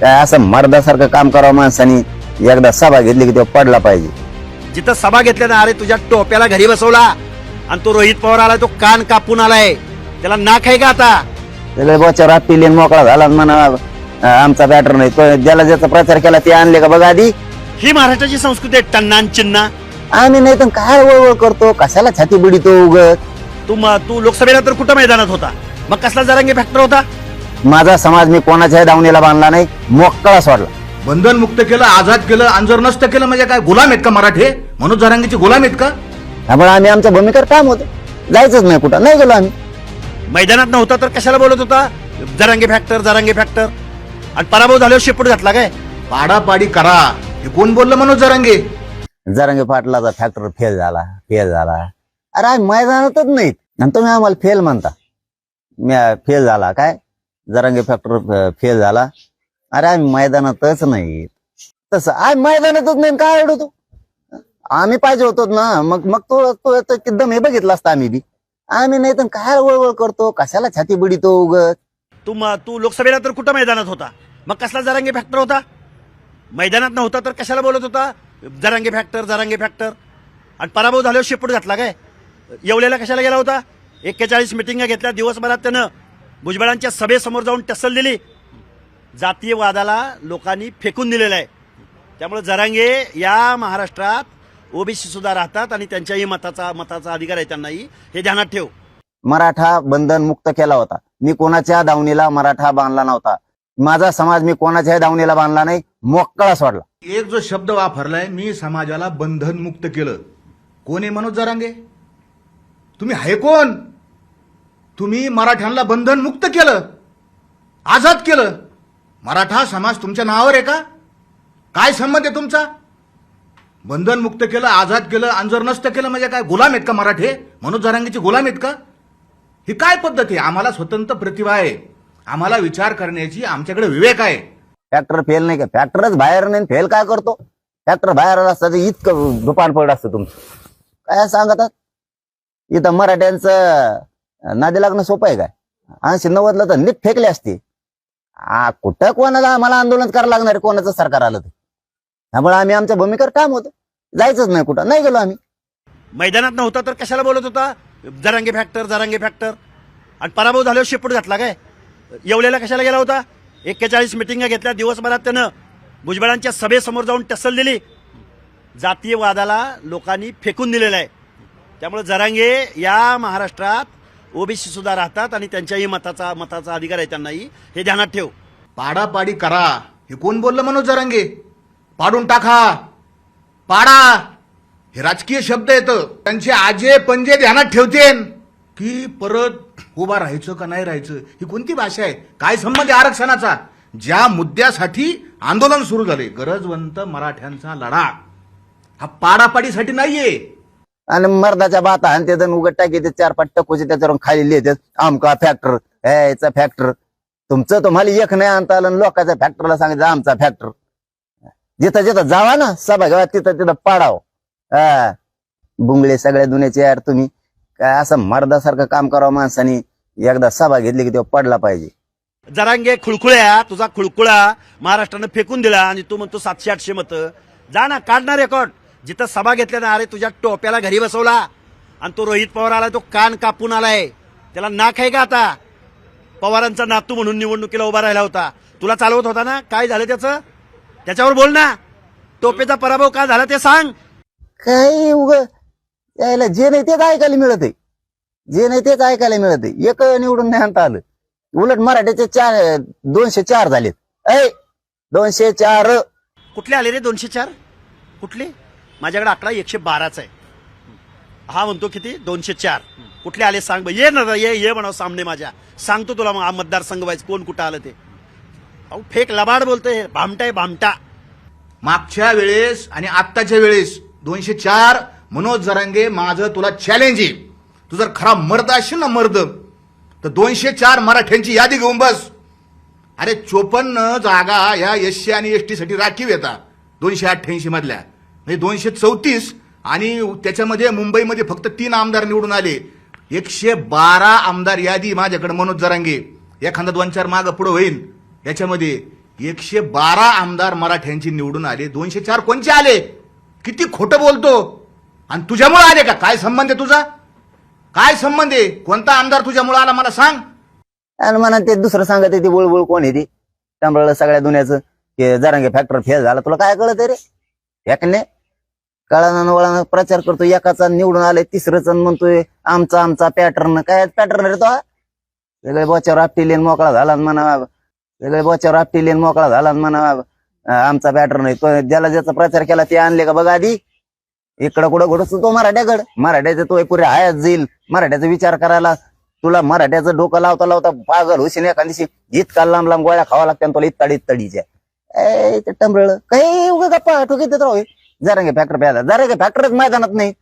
काय असं मर्दासारखं काम करावं माणसानी. एकदा सभा घेतली की तो पडला पाहिजे. जिथं सभा घेतल्या ना अरे तुझ्या टोप्याला घरी बसवला आणि तो रोहित पवार आलाय तो कान कापून आलाय. त्याला नाक आहे का आता? सगळे बोच्यावर हात पिले मोकळा झाला आणि म्हणा अं, आमचा बॅटर नाही तो ज्याला ज्याचा प्रचार केला ते आणले का बघा आधी? ही महाराष्ट्राची संस्कृती आहे टन्नान चिन्ना. आम्ही नाही तर काय वळवळ करतो? कशाला छाती बिडितो उगत? तू म- तू लोकसभेला तर कुठं मैदानात होता? मग कसला जरांगी फॅक्टर होता? माझा समाज मी कोणाच्याही दावणीला बांधला नाही. मोकळा सोडला. बंधन मुक्त केलं आझाद केलं आणि जर नसतं केलं म्हणजे काय? गुलाम आहेत का मराठे? मनोज जरांगीचे गुलाम आहेत का? त्यामुळे आम्ही आमच्या भूमिकेवर काम होतो. जायचंच नाही कुठं. नाही गेलो आम्ही. मैदानात नव्हता तर कशाला बोलत होता? जरांगी फॅक्टर जरांगी फॅक्टर आणि पराभव झाल्यावर शेपूट घातला काय? पाडापाडी करा. हे कोण बोललं मनोज जरांगे? जरांगे पाटलाचा फॅक्टर फेल झाला फेल झाला. अरे आम्ही मैदानातच नाहीत. आणि तुम्ही आम्हाला फेल म्हणता. फेल झाला काय? जरांगे फॅक्टर फेल झाला. अरे आम्ही मैदानातच नाही. तसं आम्ही मैदानातच नाही काय अडवतो आम्ही पाहिजे होतो ना मग मग तो तो तो एकदम हे बघितलं असतं आम्ही बी. आम्ही नाही तर काय वळवळ करतो? कशाला छाती बिडीतो उगत? तू तू लोकसभेला तर कुठं मैदानात होता? मग कसला जरांगी फॅक्टर होता? मैदानात नव्हता तर कशाला बोलत होता? जरांगे फॅक्टर जरांगे फॅक्टर आणि पराभव झाल्यावर शेपूट घातला काय? येवलेला कशाला गेला होता? एक्केचाळीस मिटिंगा घेतल्या दिवसभरात त्यानं भुजबळांच्या सभेसमोर जाऊन टसल दिली. जातीय वादाला लोकांनी फेकून दिलेलं आहे. त्यामुळे जरांगे या महाराष्ट्रात ओबीसी सुद्धा राहतात आणि त्यांच्याही मताचा मताचा अधिकार आहे त्यांनाही. हे ध्यानात ठेव. मराठा बंधन मुक्त केला होता. मी कोणाच्या दावणीला मराठा बांधला नव्हता. माझा समाज मी कोणाच्याही दावणीला बांधला नाही. मोकळा सोडला. एक जो शब्द वापरलाय मी समाजाला बंधन मुक्त केलं. कोण आहे मनोज जरांगे? तुम्ही आहे कोण? तुम्ही मराठ्यांना बंधन मुक्त केलं आझाद केलं. मराठा समाज तुमच्या नावावर आहे का? काय संबंध आहे तुमचा? बंधन मुक्त केलं आझाद केलं आणि जर नसतं केलं म्हणजे काय? गुलाम आहेत का मराठे? मनोज जरांगेचे गुलाम आहेत का? ही काय पद्धत आहे? आम्हाला स्वतंत्र प्रतिभा आहे. आम्हाला विचार करण्याची आमच्याकडे विवेक आहे. फॅक्टर फेल नाही का? फॅक्टरच बाहेर नाही फेल काय करतो? फॅक्टर बाहेर असतं इतकं दुपान असतं तुमचं. काय सांगतात? इथं मराठ्यांचं नादी लागणं सोपं आहे काय? ऐंशी नव्वदला तर नीट फेकले असते. आ, कुठं कोणाला आम्हाला आंदोलन करायला लागणार आहे, कोणाचं सरकार आलं तर? त्यामुळे आम्ही आमच्या भूमिकेवर काम होतो. जायचंच नाही कुठं. नाही गेलो आम्ही. मैदानात नव्हता तर कशाला बोलत होता? जरांगे फॅक्टर जरांगे फॅक्टर आणि पराभव झाल्यावर शेपूट घातला काय? येवलेला कशाला गेला होता? एक्केचाळीस मिटिंगा घेतल्या. दिवसभरात त्यानं भुजबळांच्या सभेसमोर जाऊन टसल दिली. जातीय वादाला लोकांनी फेकून दिलेलं आहे. त्यामुळे जरांगे या महाराष्ट्रात ओबीसी सुद्धा राहतात आणि त्यांच्याही मताचा मताचा अधिकार आहे त्यांनाही. हे ध्यानात ठेव. पाडापाडी करा. हे कोण बोललं मनोज जरांगे? पाडून टाका. पाडा. हे राजकीय शब्द येतं त्यांचे आजे पंजे ध्यानात ठेवतेन. की परत उभा राहायचं का नाही राहायचं? ही कोणती भाषा आहे? काय संबंध आहे आरक्षणाचा? ज्या मुद्द्यासाठी आंदोलन सुरू झाले. गरजवंत मराठ्यांचा लढा. हा पाडापाडीसाठी नाहीये. आणि मर्दाच्या बाता आणि ते जण उघड टाकी ते चार पाच टकोचे त्याच्यावर खाली लिहितात आमका फॅक्टर याचा फॅक्टर तुमचं तुम्हाला एक नाही आणता आलं लोकांच्या फॅक्टरला सांगितलं आमचा फॅक्टर जिथं जिथं जावा ना सभा तिथं तिथं पाडाव. हा. बुंगळे सगळ्या दुन्याचे यार तुम्ही. काय असं मर्दासारखं काम करावं माणसानी. एकदा सभा घेतली की तो पडला पाहिजे. जरांगे खुळखुळ्या तुझा खुळखुळा महाराष्ट्रानं फेकून दिला आणि तू म्हणतो सातशे आठशे मत. जा ना काढणार रेकॉर्ड जिथं सभा घेतल्या ना अरे तुझ्या टोप्याला घरी बसवला आणि तो रोहित पवार आलाय तो कान कापून आलाय. त्याला नाक आहे का आता? पवारांचा नातू म्हणून निवडणुकीला उभा राहिला होता. तुला चालवत होता ना? काय झालं त्याचं? त्याच्यावर बोल ना. टोपेचा पराभव का झाला ते सांग. काही उग यायला जे नाही तेच ऐकायला मिळत आहे जे नाही तेच ऐकायला मिळत आहे एक निवडून नाही आणता आलं. उलट मराठीचे चार दोनशे चार झालेत. ऐ दोनशे चार. कुठले आले रे दोनशे चार? कुठले? माझ्याकडे आकडा एकशे बाराचा आहे. हा म्हणतो किती? दोनशे चार. कुठले आले सांग ये ना ये ये म्हणावं सामने माझ्या. सांगतो तुला मग मतदारसंघ व्हायचं कोण कुठं आलं ते. अहो फेक लबाड बोलतोय भामटा आहे भामटा. मागच्या वेळेस आणि आत्ताच्या वेळेस दोनशे चार मनोज जरांगे माझं तुला चॅलेंज आहे. तू जर खरा मर्द असेल ना मर्द तर दोनशे चार मराठ्यांची यादी घेऊन बस. अरे चोपन्न जागा या एस सी आणि एस टी साठी राखीव येतात. दोनशे अठ्ठ्याऐंशी मधल्या. म्हणजे दोनशे चौतीस आणि त्याच्यामध्ये मुंबईमध्ये फक्त तीन आमदार निवडून आले. एकशे बारा आमदार यादी माझ्याकडे मनोज जरांगे. एखादा दोन चार मागं पुढं होईल. याच्यामध्ये एकशे बारा आमदार मराठ्यांची निवडून आले. दोनशे चार कोणचे आले? किती खोटं बोलतो. आणि तुझ्यामुळे आले का? काय संबंध आहे तुझा? काय संबंध आहे? कोणता आमदार तुझ्यामुळे आला मला सांग. आणि म्हणा ते दुसरं सांगत ते बुळबुळ कोण आहे ती? त्यामुळे सगळ्या दुनियाचं की जरांगे फॅक्टर फेल झाला. तुला काय कळत रे? नाही कळानं वळानं प्रचार करतो एकाचा निवडून आलाय तिसरंच म्हणतोय आमचा आमचा पॅटर्न काय पॅटर्न रे तो? हा? सगळे बोच्यावर आपटिले मोकळा झाला म्हणा सगळे बोच्यावर आपटिले मोकळा झाला म्हणा आमचा पॅटर्न आहे. ज्याला ज्याचा प्रचार केला ते आणले का बघा आधी? इकडं कुठं घडत तो मराठ्याकड. मराठ्याचा तो पुरे आयात जाईल. मराठ्याचा विचार करायला तुला मराठ्याचं डोकं लावता लावता पागल हुशीन एका दिवशी. इतका लांब लांब गोळ्या खावा लागत्या आणि तुला इत्ताडी इत्ताडीच्या ए ते टंबळ काही उगा गप्पा ठोकीत राहू जरांगे फॅक्टर प्यायला. जरांगे फॅक्टरच मैदानात नाही.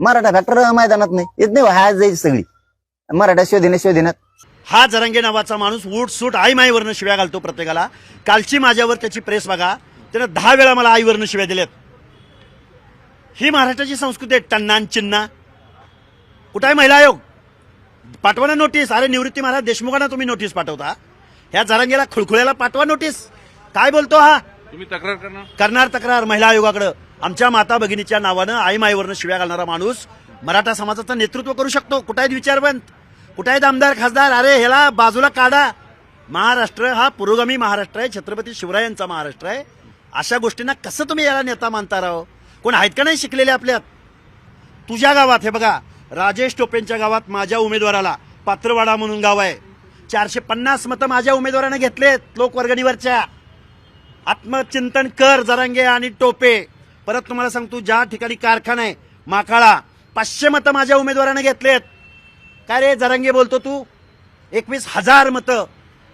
मराठा फॅक्टर मैदानात नाही. येत नाही हाय जायची सगळी. मराठा शोधीने शोधीनात हा जरंगे नावाचा माणूस उठ सूट आई माईवरनं शिव्या घालतो प्रत्येकाला. कालची माझ्यावर त्याची प्रेस बघा. त्यानं दहा वेळा मला आईवरनं शिव्या दिल्यात. ही महाराष्ट्राची संस्कृती आहे टन्नान चिन्ना. कुठं आहे महिला आयोग? पाठवा ना नोटीस अरे निवृत्ती महाराज देशमुखांना तुम्ही नोटीस पाठवता. ह्या जरांगेला खुळखुळ्याला पाठवा नोटीस काय बोलतो हा? तुम्ही तक्रार करणार? करणार तक्रार महिला आयोगाकडे. आमच्या माता भगिनीच्या नावानं आई माईवरनं शिव्या घालणारा माणूस मराठा समाजाचं नेतृत्व करू शकतो. कुठे आहेत विचारवंत? कुठे आहेत आमदार खासदार? अरे ह्याला बाजूला काढा. महाराष्ट्र हा पुरोगामी महाराष्ट्र आहे. छत्रपती शिवरायांचा महाराष्ट्र आहे. अशा गोष्टींना कसं तुम्ही याला नेता मानता राहो कोण आहेत का नाही शिकलेले आपल्यात? तुझ्या गावात हे बघा राजेश टोपेंच्या गावात माझ्या उमेदवाराला पात्रवाडा म्हणून गाव आहे. चारशे पन्नास मतं माझ्या उमेदवारानं घेतलेत लोकवर्गणीवरच्या. आत्मचिंतन कर जरांगे आणि टोपे. परत तुम्हाला सांगतो ज्या ठिकाणी कारखाना आहे माकाळा पाचशे मतं माझ्या उमेदवारानं घेतलेत. काय रे जरांगे बोलतो तू? एकवीस हजार मतं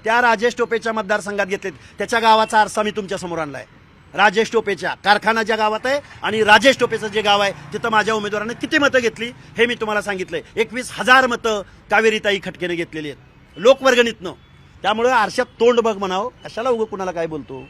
त्या राजेश टोपेच्या मतदारसंघात घेतलेत. त्याच्या गावाचा आरसा मी तुमच्यासमोर आणला आहे राजेश टोपेच्या कारखाना ज्या गावात आहे आणि राजेश टोपेचं जे गाव आहे तिथं माझ्या उमेदवारानं किती मतं घेतली हे मी तुम्हाला सांगितलंय. एकवीस हजार मतं कावेरीताई खटकेने घेतलेली आहेत. लोकवर्गणीतनं. त्यामुळे आरशात तोंड बघ म्हणावं. कशाला उगं कुणाला काय बोलतो?